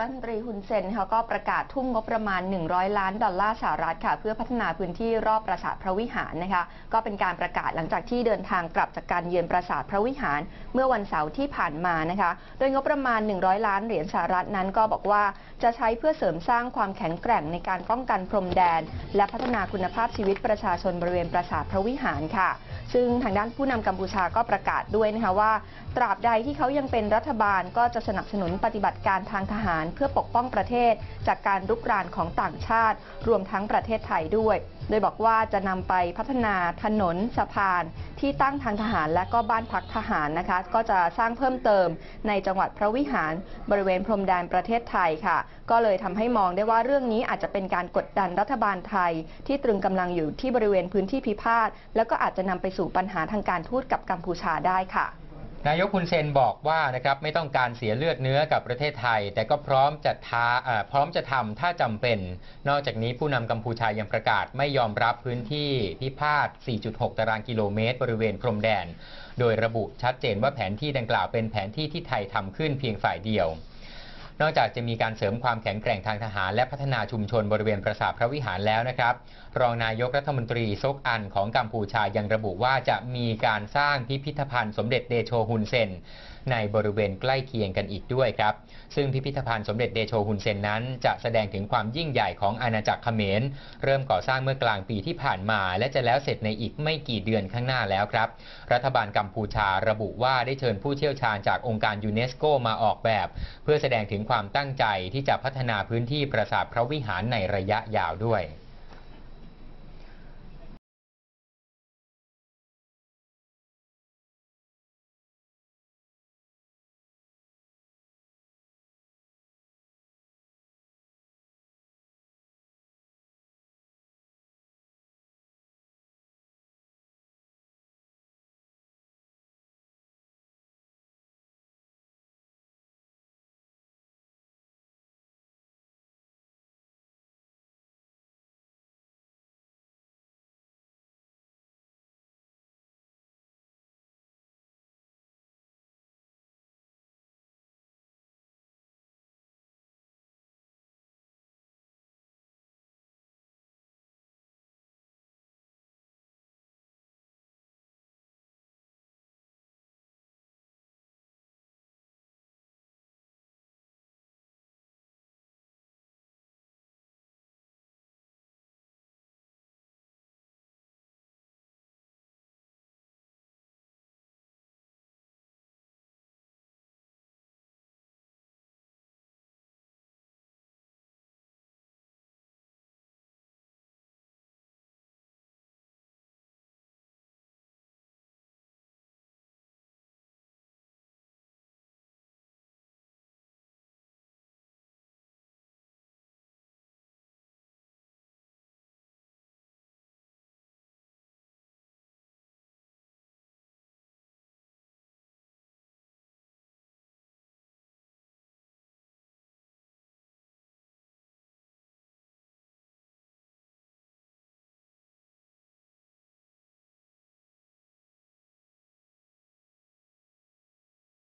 รัฐมนตรีฮุนเซนเขาก็ประกาศทุ่มงบประมาณ 100 ล้านดอลลาร์สหรัฐค่ะ เพื่อพัฒนาพื้นที่รอบปราสาทพระวิหารนะคะ ก็เป็นการประกาศหลังจากที่เดินทางกลับจากการเยือนปราสาทพระวิหาร เมื่อวันเสาร์ที่ผ่านมานะคะ โดยงบประมาณ 100 ล้านเหรียญสหรัฐนั้นก็บอกว่าจะใช้เพื่อเสริมสร้างความแข็งแกร่งในการป้องกันพรมแดน และพัฒนาคุณภาพชีวิตประชาชนบริเวณปราสาทพระวิหารค่ะ ซึ่งทางด้านผู้นำกัมพูชาก็ประกาศด้วยนะคะว่า ตราบใดที่เขายังเป็นรัฐบาลก็จะสนับสนุนปฏิบัติการทางทหาร เพื่อปกป้องประเทศ จากการรุกรานของต่างชาติ รวมทั้งประเทศไทยด้วย โดยบอกว่าจะนำไปพัฒนาถนนสะพาน ที่ตั้งทางทหารและก็บ้านพักทหารนะคะ ก็จะสร้างเพิ่มเติมในจังหวัดพระวิหารบริเวณพรมแดนประเทศไทยค่ะ ก็เลยทำให้มองได้ว่าเรื่องนี้อาจจะเป็นการกดดันรัฐบาลไทย ที่ตรึงกำลังอยู่ที่บริเวณพื้นที่พิพาทแล้วก็อาจจะนำไปสู่ปัญหาทางการทูตกับกัมพูชาได้ค่ะ นายกคุณเซนบอกว่านะครับไม่ต้องการเสียเลือดเนื้อกับประเทศไทย แต่ก็พร้อมจะท้าพร้อมจะทำถ้าจำเป็น นอกจากนี้ผู้นำกัมพูชายังประกาศไม่ยอมรับพื้นที่พิพาท 4.6 ตารางกิโลเมตร บริเวณพรมแดน โดยระบุชัดเจนว่าแผนที่ดังกล่าวเป็นแผนที่ที่ไทยทำขึ้นเพียงฝ่ายเดียว นอกจากจะมีการเสริมความแข็งแกร่งทางทหาร และพัฒนาชุมชนบริเวณปราสาทพระวิหารแล้วนะครับ รองนายกรัฐมนตรีซกอันของกัมพูชายังระบุว่าจะมีการสร้างพิพิธภัณฑ์สมเด็จเดโชฮุนเซนในบริเวณใกล้เคียงกันอีกด้วยครับ ซึ่งพิพิธภัณฑ์สมเด็จเดโชฮุนเซนนั้น จะแสดงถึงความยิ่งใหญ่ของอาณาจักรเขมร เริ่มก่อสร้างเมื่อกลางปีที่ผ่านมา และจะแล้วเสร็จในอีกไม่กี่เดือนข้างหน้าแล้วครับ รัฐบาลกัมพูชาระบุว่าได้เชิญผู้เชี่ยวชาญจากองค์การยูเนสโกมาออกแบบ เพื่อแสดงถึงความตั้งใจที่จะพัฒนาพื้นที่ปราสาทพระวิหารในระยะยาวด้วย